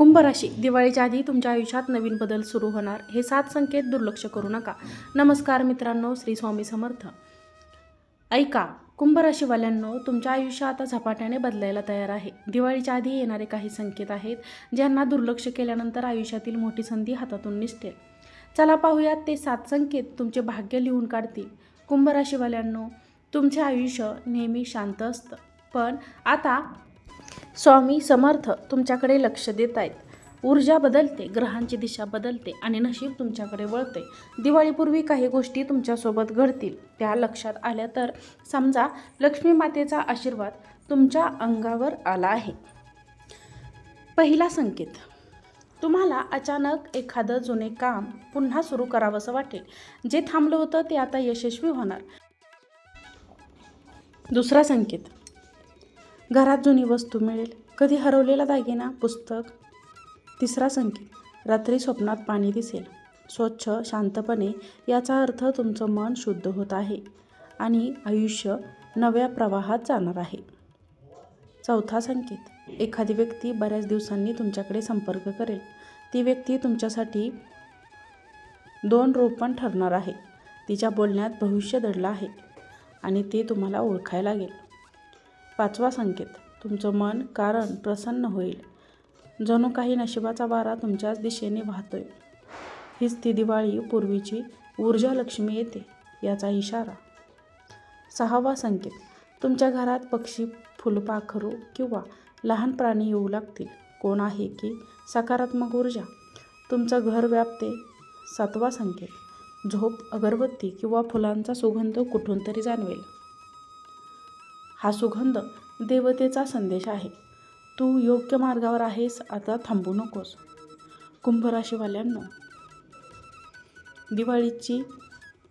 कुंभ राशी. दिवाळीच्या आधी तुमच्या आयुष्यात नवीन बदल सुरू होणार. हे सात संकेत दुर्लक्ष करू नका. नमस्कार मित्रांनो श्री स्वामी समर्थ. ऐका कुंभ राशीवाल्यांनो तुमच्या आयुष्य आता झपाट्याने बदलायला तयार आहे. दिवाळीच्या आधी येणारे काही संकेत आहेत ज्यांना दुर्लक्ष केल्यानंतर आयुष्यातील मोठी संधी हातातून निसटेल चला पाहूयात ते सात संकेत तुमचे भाग्य लिहून काढतील. कुंभ राशीवाल्यांनो तुमचे आयुष्य नेहमी शांत असतं. पण आता स्वामी समर्थ तुमच्याकडे लक्ष देत आहेत. ऊर्जा बदलते ग्रहांची दिशा बदलते आणि नशीब तुमच्याकडे वळते. दिवाळीपूर्वी काही गोष्टी तुमच्यासोबत घडतील. त्या लक्षात आल्या तर समजा लक्ष्मी मातेचा आशीर्वाद तुमच्या अंगावर आला आहे. पहिला संकेत. तुम्हाला अचानक एखादं जुने काम पुन्हा सुरू करावंसं वाटेल. जे थांबलं होतं ते आता यशस्वी होणार. दुसरा संकेत. घरात जुनी वस्तू मिळेल. कधी हरवलेला दागिना पुस्तक. तिसरा संकेत रात्री स्वप्नात पाणी दिसेल. स्वच्छ शांतपणे याचा अर्थ तुमचं मन शुद्ध होत आहे आणि आयुष्य नव्या प्रवाहात जाणार आहे. चौथा संकेत एखादी व्यक्ती बऱ्याच दिवसांनी तुमच्याकडे संपर्क करेल. ती व्यक्ती तुमच्यासाठी दोन रोपण ठरणार आहे. तिच्या बोलण्यात भविष्य दडलं आहे आणि ते तुम्हाला ओळखायला लागेल. पाचवा संकेत. तुमचं मन कारण प्रसन्न होईल. जणू काही नशिबाचा वारा तुमच्याच दिशेने वाहतोय. हीच ती दिवाळी पूर्वीची ऊर्जा लक्ष्मी येते याचा इशारा. सहावा संकेत. तुमच्या घरात पक्षी फुलपाखरू किंवा लहान प्राणी येऊ लागतील. कोण आहे की सकारात्मक ऊर्जा? तुमचं घर व्यापते. सातवा संकेत. झोप अगरबत्ती किंवा फुलांचा सुगंध कुठून तरी जाणवेल. हा सुगंध देवतेचा संदेश आहे. तू योग्य मार्गावर आहेस आता थांबू नकोस. कुंभ राशीवाल्यांनो दिवाळीची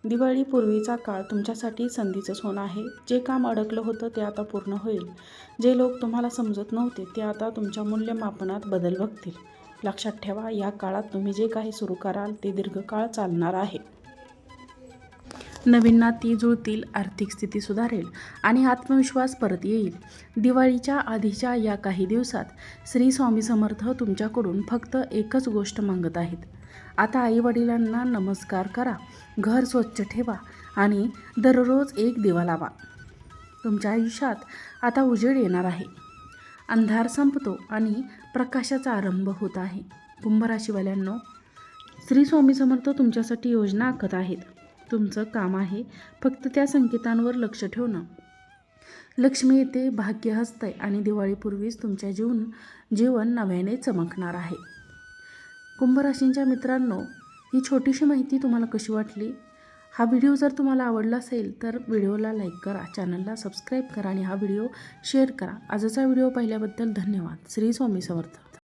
दिवाळीपूर्वीचा काळ तुमच्यासाठी संधीचं सोनं आहे. जे काम अडकलं होतं ते आता पूर्ण होईल. जे लोक तुम्हाला समजत नव्हते ते आता तुमच्या मूल्यमापनात बदल बघतील. लक्षात ठेवा या काळात तुम्ही जे काही सुरू कराल ते दीर्घकाळ चालणार आहे. नवीन नाती जुळतील आर्थिक स्थिती सुधारेल आणि आत्मविश्वास परत येईल. दिवाळीच्या आधीच्या या काही दिवसात श्री स्वामी समर्थ तुमच्याकडून फक्त एकच गोष्ट मागत आहेत. आता आईवडिलांना नमस्कार करा घर स्वच्छ ठेवा आणि दररोज एक दिवा लावा. तुमच्या आयुष्यात आता उजेड येणार आहे. अंधार संपतो आणि प्रकाशाचा आरंभ होत आहे. कुंभराशीवाल्यांनो श्री स्वामी समर्थ तुमच्यासाठी योजना आखत आहेत. तुमचं काम आहे. फक्त त्या संकेतांवर लक्ष ठेवणं लक्ष्मी येते भाग्य हसतंय आणि दिवाळीपूर्वीच तुमच्या जीवन जीवन नव्याने चमकणार आहे. कुंभराशींच्या मित्रांनो ही छोटीशी माहिती तुम्हाला कशी वाटली? हा व्हिडिओ जर तुम्हाला आवडला असेल तर व्हिडिओला लाईक करा चॅनलला सबस्क्राईब करा आणि हा व्हिडिओ शेअर करा. आजचा व्हिडिओ पाहिल्याबद्दल धन्यवाद. श्री स्वामी समर्थ.